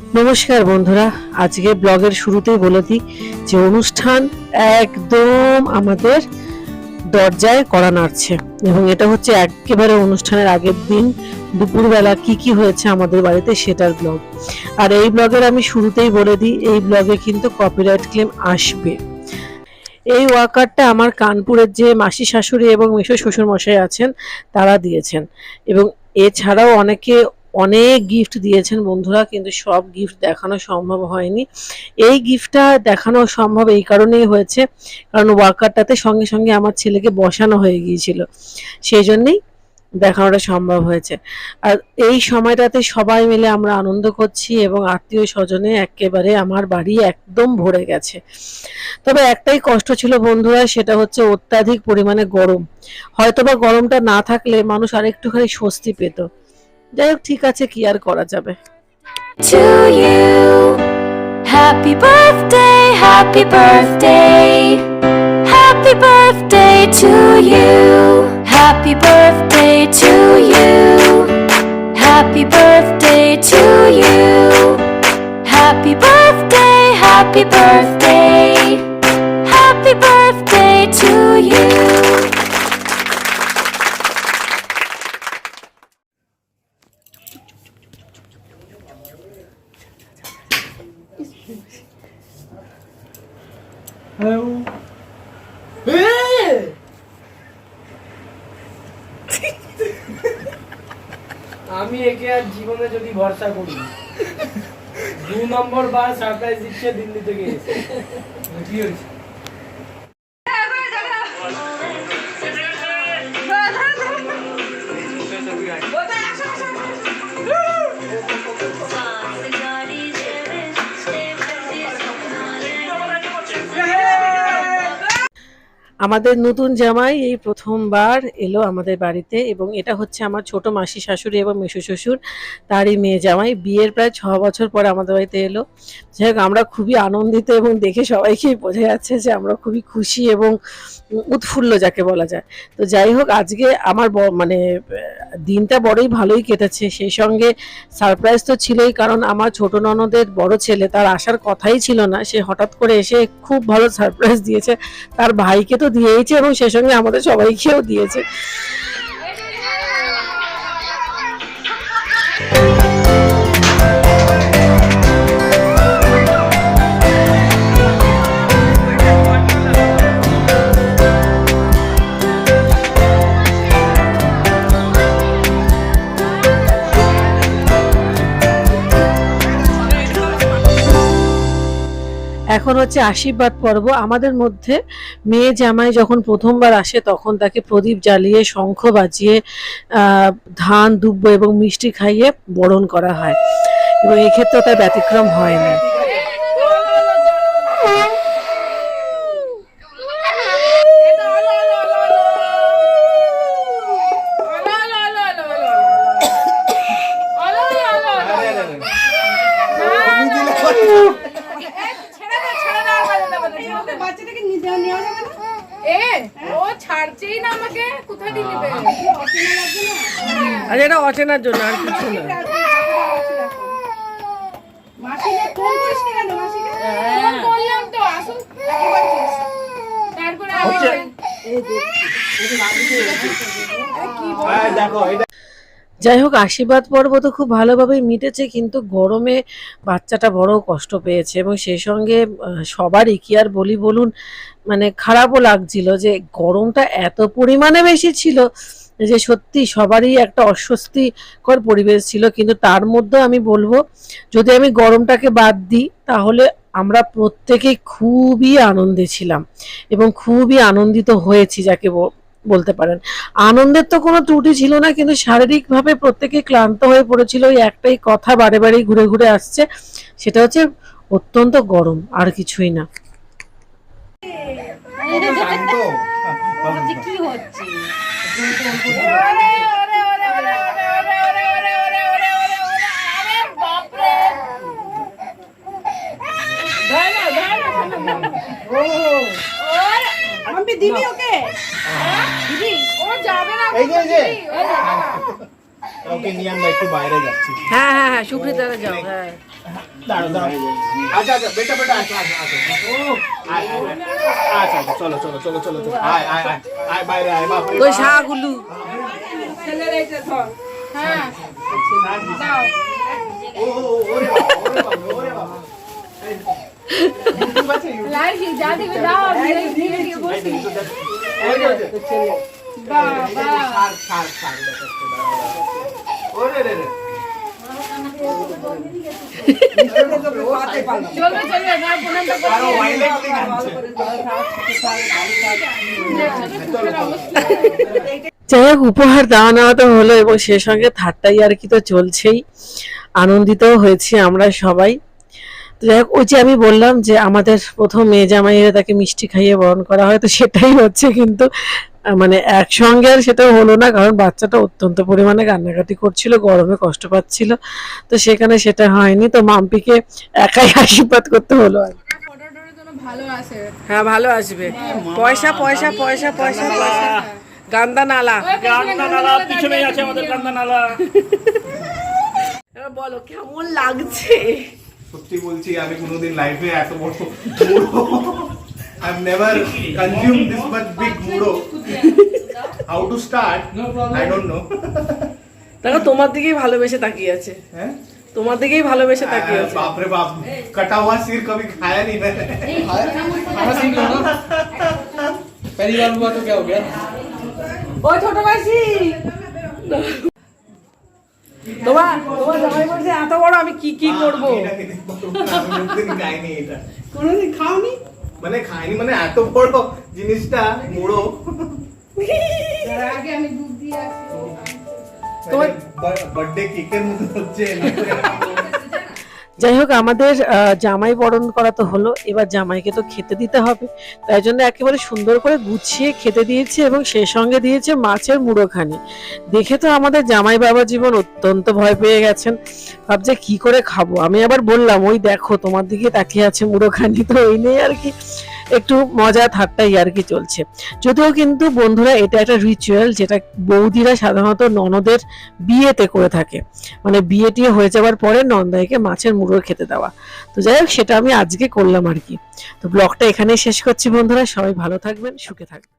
নমস্কার বন্ধুরা আজকে ব্লগের শুরুতেই বলে দিই যে অনুষ্ঠান একদম আমাদের দরজায় করা নাড়ছে এবং এটা হচ্ছে একেবারে অনুষ্ঠানের আগের দিন দুপুরবেলা কি কি হয়েছে আমাদের বাড়িতে সেটার ব্লগ। আর এই ব্লগের আমি শুরুতেই বলে দিই, এই ব্লগে কিন্তু কপিরাইট ক্লেম আসবে। এই ওয়াকারটা আমার কানপুরের যে মাসি শাশুড়ি এবং মেশো শ্বশুর মশাই আছেন, তারা দিয়েছেন। এবং এছাড়াও অনেকে অনেক গিফট দিয়েছেন বন্ধুরা, কিন্তু সব গিফট দেখানো সম্ভব হয়নি। এই গিফটটা দেখানো সম্ভব এই কারণেই হয়েছে, কারণ ওয়ার্কারটাতে সঙ্গে সঙ্গে আমার ছেলেকে বসানো হয়ে গিয়েছিল। সেই জন্যেই দেখানোটা সম্ভব হয়েছে। আর এই সময়টাতে সবাই মিলে আমরা আনন্দ করছি এবং আত্মীয় স্বজনে একেবারে আমার বাড়ি একদম ভরে গেছে। তবে একটাই কষ্ট ছিল বন্ধুরা, সেটা হচ্ছে অত্যাধিক পরিমাণে গরম। হয়তোবা গরমটা না থাকলে মানুষ আরেকটুখানি স্বস্তি পেত। যাই হোক ঠিক আছে কি আর করা যাবে you. Happy happy you. Happy. Happy birthday to you. Happy birthday, happy birthday. আমি একে আর জীবনে যদি ভরসা করি দু নম্বর বার সারপ্রাইজ দিচ্ছে দিল্লি থেকে কি হয়েছে? আমাদের নতুন জামাই এই প্রথমবার এলো আমাদের বাড়িতে এবং এটা হচ্ছে আমার ছোট মাসি শাশুড়ি এবং মেশো শ্বশুর, তারই মেয়ে জামাই। বিয়ের প্রায় ছ বছর পরে আমাদের বাড়িতে এলো। যাই হোক, আমরা খুবই আনন্দিত এবং দেখে সবাইকেই বোঝা যাচ্ছে যে আমরা খুবই খুশি এবং উৎফুল্ল যাকে বলা যায়। তো যাই হোক, আজকে আমার মানে দিনটা বড়ই ভালোই কেটেছে। সেই সঙ্গে সারপ্রাইজ তো ছিলই, কারণ আমার ছোট ননদের বড় ছেলে, তার আসার কথাই ছিল না। সে হঠাৎ করে এসে খুব ভালো সারপ্রাইজ দিয়েছে। তার ভাইকে তো দিয়েইছে এবং সে সঙ্গে আমাদের সবাইকেও দিয়েছে। হচ্ছে আশীর্বাদ পর্ব। আমাদের মধ্যে মেয়ে জামাই যখন প্রথমবার আসে, তখন তাকে প্রদীপ জ্বালিয়ে, শঙ্খ বাজিয়ে ধান, দুব্ব এবং মিষ্টি খাইয়ে বরণ করা হয়। এবং এক্ষেত্রে তার ব্যতিক্রম হয় না। বাচ্চাটাকে নিয়ে নেওয়া যাবে না? এ ও ছাড়ছেই না আমাকে। কোথায় দিয়ে নেবে আর এটা অচেনার জন্য আর কিছু না। হ্যাঁ, দেখো যাই হোক আশীর্বাদ পর্ব তো খুব ভালোভাবেই মিটেছে, কিন্তু গরমে বাচ্চাটা বড় কষ্ট পেয়েছে এবং সেই সঙ্গে সবারই কি আর বলি বলুন মানে খারাপও লাগছিল যে গরমটা এত পরিমাণে বেশি ছিল যে সত্যি সবারই একটা অস্বস্তিকর পরিবেশ ছিল, কিন্তু তার মধ্যে আমি বলব, যদি আমি গরমটাকে বাদ দিই, তাহলে আমরা প্রত্যেকেই খুবই আনন্দে ছিলাম এবং খুবই আনন্দিত হয়েছি যাকে বলতে পারেন আনন্দের তো কোনো ত্রুটি ছিল না কিন্তু শারীরিকভাবে প্রত্যেকে ক্লান্ত হয়ে পড়েছিল ওই একটাই কথা বারে বারেই ঘুরে ঘুরে আসছে সেটা হচ্ছে অত্যন্ত গরম আর কিছুই না কি হচ্ছে আমি দিবি ওকে ওকে নিয়ে আমরা একটু বাইরে যাচ্ছি হ্যাঁ হ্যাঁ হ্যাঁ সুপ্রিতারা যাও হ্যাঁ দাঁড়াও দাঁড়াও আচ্ছা আচ্ছা বেটা বেটা আচ্ছা আচ্ছা আচ্ছা। আচ্ছা আচ্ছা চলো চলো চলো চলো চলো আয় আয় আয় আয় বাইরে আয় বাপ রে ওই বাপ। শাহগুলু হ্যাঁ ও, ও, ও, ওরে বাবা, ওরে বাবা, ওরে বাবা। এই, YouTube আছে, YouTube? লাইভ যা দিবে দাও আমি দিয়ে দিয়ে বসি যাই হোক উপহার দেওয়া নেওয়া তো হলো এবং সে সঙ্গে ঠাট্টাই আর কি তো চলছেই। আনন্দিতও হয়েছি আমরা সবাই। যাই হোক ওই যে আমি বললাম যে আমাদের প্রথম মেয়ে জামাইয়েরা তাকে মিষ্টি খাইয়ে বরণ করা হয় তো সেটাই হচ্ছে কিন্তু মানে একসঙ্গে আর সেটা হলো না কারণ বাচ্চাটা অত্যন্ত পরিমাণে কান্নাকাটি করছিল গরমে কষ্ট পাচ্ছিল তো সেখানে সেটা হয়নি তো মাম্পিকে একাই আশীর্বাদ করতে হলো আর ভালো আসে হ্যাঁ ভালো আসবে। পয়সা পয়সা পয়সা পয়সা পয়সা। গান্দা নালা। পিছনেই আছে আমাদের এবার বলো কেমন লাগছে? সত্যি বলছি আমি কোনোদিন লাইফে এত বড় মুড়ো I never consume this much big মুড়ো how to start I don't know দেখো তোমার দিকেই ভালোবেসে তাকিয়ে আছে हैं তোমার দিকেই ভালোবেসে তাকিয়ে আছে बाप रे बाप कटा हुआ सिर कभी खाया नहीं मैंने पहली बार हुआ तो क्या हो गया ও ছোট মাসি তোমার তোমার জামাই বলছে এত বড় আমি কি কি করব? খাইনি এটা। কোনোদিন খাওনি? মানে খাইনি মানে এত বড় জিনিসটা মুড়ো আগে আমি দুধ দিয়ে আসি। তোমার বার্থডে কেকের মতো হচ্ছে। যাই হোক আমাদের জামাই বরণ করা তো হলো, এবার জামাইকে তো খেতে দিতে হবে। তাই জন্য একেবারে সুন্দর করে গুছিয়ে খেতে দিয়েছে এবং সেই সঙ্গে দিয়েছে মাছের মুড়োখানি। দেখে তো আমাদের জামাই বাবা জীবন অত্যন্ত ভয় পেয়ে গেছেন। ভাবছে, কি করে খাব? আমি আবার বললাম, ওই দেখো, তোমার দিকে তাকিয়ে আছে মুড়োখানি, তো ওই নেই আর কি। একটু মজা ঠাট্টাই আর কি চলছে। যদিও কিন্তু বন্ধুরা এটা একটা রিচুয়াল যেটা বৌদিরা সাধারণত ননদের বিয়েতে করে থাকে। মানে বিয়েটি হয়ে যাওয়ার পরে নন্দাইকে মাছের মুড়ো খেতে দেওয়া। তো যাই হোক, সেটা আমি আজকে করলাম আর কি। তো ব্লগটা এখানেই শেষ করছি বন্ধুরা, সবাই ভালো থাকবেন, সুখে থাকবেন।